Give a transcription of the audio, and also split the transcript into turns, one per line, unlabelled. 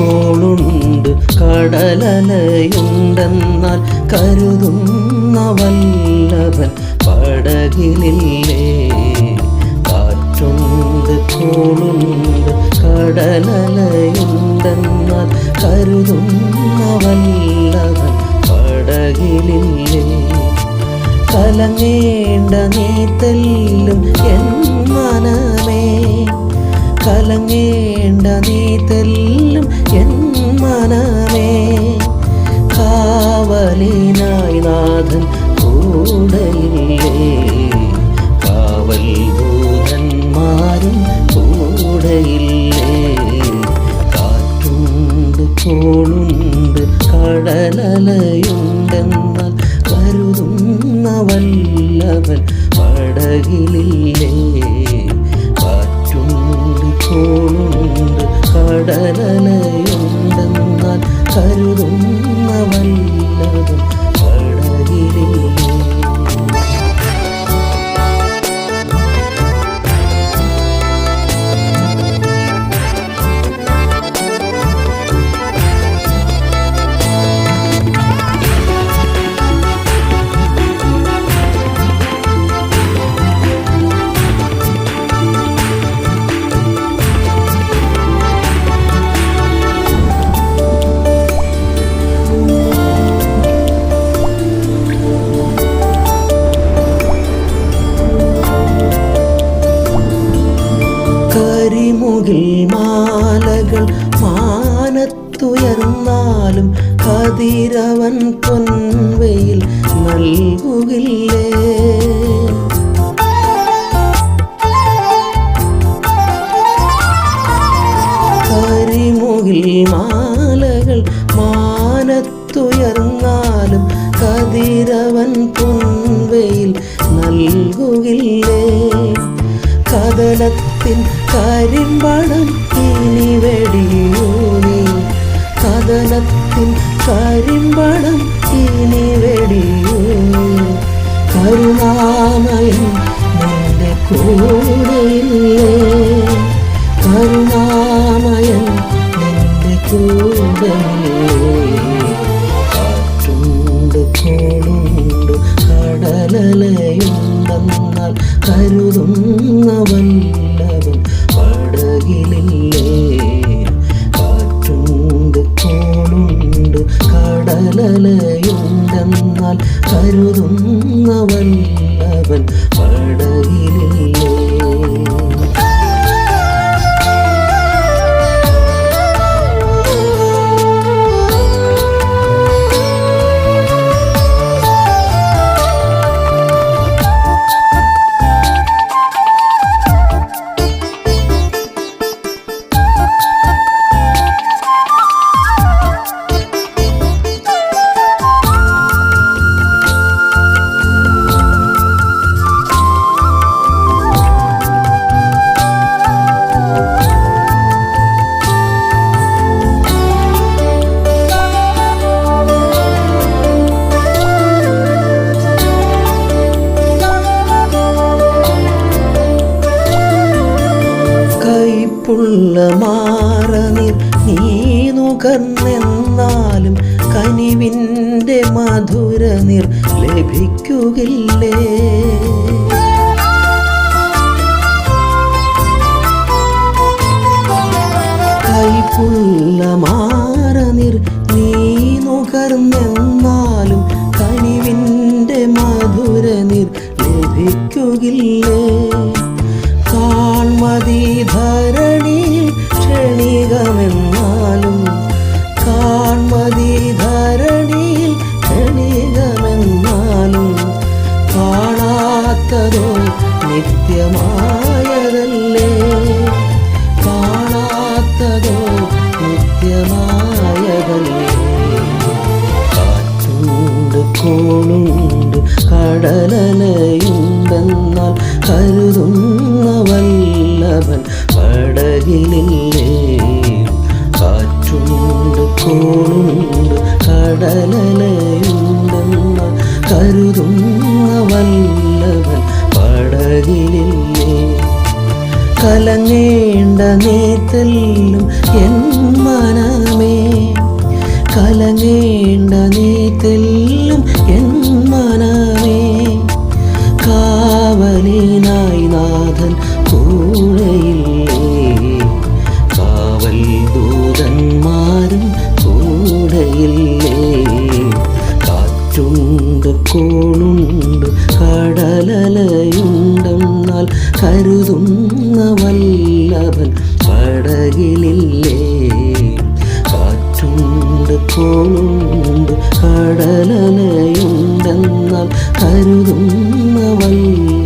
കോളുണ്ട് കടലലയുണ്ടെന്നാൽ കരുതുന്ന വല്ലവൻ പടകിലില്ലേ? കാറ്റുണ്ട് കോളുണ്ട് കടലലയുണ്ടെന്നാൽ കരുതുന്ന വല്ലവൻ പടകിലില്ലേ? കലങ്ങേണ്ട നീത്തല്ലും തെല്ലും എൻ മനമേ കലങ്ങേണ്ട നീ എൻ മനമേ കാവലിനായി നാഥൻ കൂടെയില്ലേ? കാവൽ ഭൂതന്മാരും കൂടെയില്ലേ? കാറ്റുണ്ട് കോളുണ്ട് കടലലയുണ്ടെന്നാൽ കരുതുന്ന വല്ലവൻ പടകിലില്ലേ? കാറ്റുണ്ട് കോളുണ്ട് മാനത്തുയർന്നാലും കതിരവൻ പൊൻവയിൽ നൽകുകില്ലേ? കഥനത്തിൻ കരിമ്പണം ഇനി വെടിയൂനി കദലത്തിൻ കരിമ്പണം ഇനി വെടിയൂനി കരുണാമയൻ നിന്റെ കൂടെയില്ലേ കരുണാമയൻ നിന്റെ കൂടെയില്ലേ കോളുണ്ട് കടലലയുണ്ടെന്നാൽ കരുതുന്ന വല്ലവൻ പടകിലില്ലേ? കാറ്റുണ്ട് കോളുണ്ട് കടലലയുണ്ടെന്നാൽ കരുതുന്ന വല്ലവൻ പടകിലില്ലേ കൈപ്പുള്ള മാറനിർ നീ നുകർന്നെന്നാലും കനിവിന്റെ മധുര നിർ ലഭിക്കുകില്ലേ? കൈപ്പുള്ള മാറനിർ നീ നുകർന്നെന്നാലും കനിവിന്റെ മധുര നിർ ലഭിക്കുകില്ലേ? നിത്യമായതല്ലേ? കാണാത്തതോ നിത്യമായതല്ലേ? കാറ്റുണ്ട് കോളുണ്ട് കടലലയുണ്ടെന്നാൽ കരുതുന്ന വല്ലഭൻ പടകിലില്ലേ? കാറ്റുണ്ട് കോളുണ്ട് കടലനയുണ്ടെന്നാൽ കരുതുന്ന വല്ലഭൻ കലങ്ങേണ്ട നീ തെല്ലും എൻ മനമേ. കലങ്ങേണ്ട നീ തെല്ലും എൻ മനമേ. കാവലിനായി നാഥൻ പടകിലില്ലേ കാറ്റുണ്ട് കോളുണ്ട് കടലലയുണ്ടെന്നാൽ കരുതുന്ന വല്ല